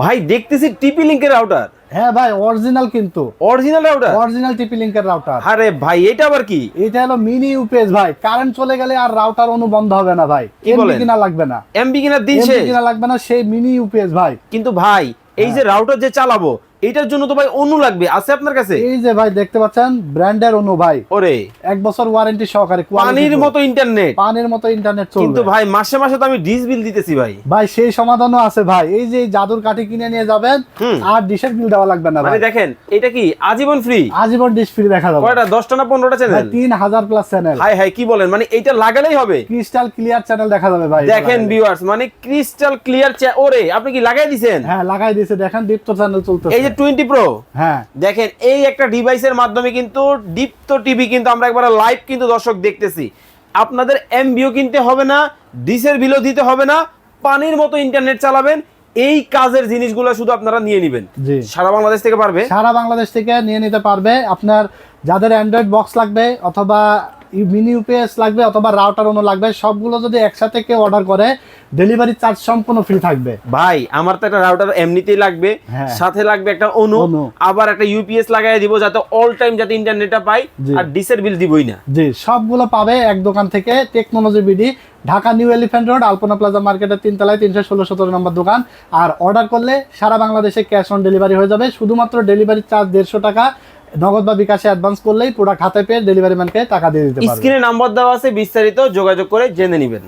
ভাই দেখতেছি টিপি লিংকের রাউটার হ্যাঁ ভাই অরিজিনাল কিন্তু। অরিজিনাল রাউটার অরিজিনাল টিপি লিংকের রাউটার আরে ভাই এটা আবার কি? এটা হলো মিনি ইউপিএস ভাই। কারেন্ট চলে গেলে আর রাউটার অনু বন্ধ হবে না ভাই। কি এমবি? কিনা লাগবে না। এমবি কিনা দিন এমবি শেষ। কিনা লাগবে না সেই মিনি ইউপিএস ভাই। কিন্তু ভাই এই যে রাউটার যে চালাবো এটার জন্য তো ভাই অনু লাগবে আছে আপনার কাছে? এই যে ভাই দেখতে পাচ্ছেন? ব্র্যান্ডের অনু ভাই। ওরে। এক বছর ওয়ারেন্টি সহকারে পানির মতো ইন্টারনেট পানির মতো ইন্টারনেট চলবে। কিন্তু ভাই মাসে মাসে তো আমি ডিস বিল দিতেছি ভাই। ভাই সেই সমাধানও আছে ভাই। এই যে জাদুর কাঠি কিনে নিয়ে যাবেন আর ডিশের বিল দেওয়া লাগবে না মানে ভাই। দেখেন এটা কি আজীবন ফ্রি আজীবন ডিশ ফ্রি দেখা যাবে। কয়টা দশটা না পনেরোটা ভাই চ্যানেল তিন হাজার প্লাস চ্যানেল হাই হাই কি বলেন? মানে এইটা লাগালেই হবে। ক্রিস্টাল ক্লিয়ার চ্যানেল দেখা যাবে ভাই। দেখেন ভিউয়ার্স মানে ক্রিস্টাল ক্লিয়ার ওরে আপনি কি লাগাই দিছেন? হ্যাঁ লাগাই দিয়েছে। দেখেন দীপ্ত চ্যানেল চলতেছে। যে টোয়েন্টি প্রো হ্যাঁ। দেখেন এই একটা ডিভাইসের মাধ্যমে কিন্তু দীপ্ত টিভি কিন্তু আমরা একবার লাইভ কিন্তু দর্শক দেখতেছি। আপনাদের এমবিও কিনতে হবে না ডিসের বিলও দিতে হবে না পানির মতো ইন্টারনেট চালাবেন এই কাজের জিনিসগুলো শুধু আপনারা নিয়ে নেবেন। জি। সারা বাংলাদেশ থেকে পারবে? সারা বাংলাদেশ থেকে নিয়ে নিতে পারবে। আপনার যাদের অ্যান্ড্রয়েড বক্স লাগবে অথবা মিনি ইউপিএস লাগবে অথবা রাউটার অন্য লাগবে সবগুলো যদি একসাথে কেউ অর্ডার করে ডেলিভারি চার্জ সম্পূর্ণ ফ্রি থাকবে ভাই আমার তো একটা রাউটার এমনিতেই লাগবে হ্যাঁ। সাথে লাগবে একটা অনু অনু। আবার একটা ইউপিএস লাগাই দিব যাতে অল টাইম যাতে ইন্টারনেটটা পাই আর ডিসের বিল দিবই না জি সবগুলো পাবে এক দোকান থেকে Technology BD Dhaka New Elephant Road Alpana Plaza মার্কেটের তিনতলায় তিনশো ষোলো সতেরো নম্বর দোকান আর অর্ডার করলে সারা বাংলাদেশে ক্যাশ অন ডেলিভারি হয়ে যাবে শুধুমাত্র ডেলিভারি চার্জ দেড়শো টাকা নগদ বা বিকাশে অ্যাডভান্স করলেই প্রোডাক্ট হাতে পেয়ে ডেলিভারি ম্যানকে টাকা দিয়ে দিতে পারবেন স্ক্রিনে নাম্বার দেওয়া আছে, বিস্তারিত যোগাযোগ করে জেনে নেবেন।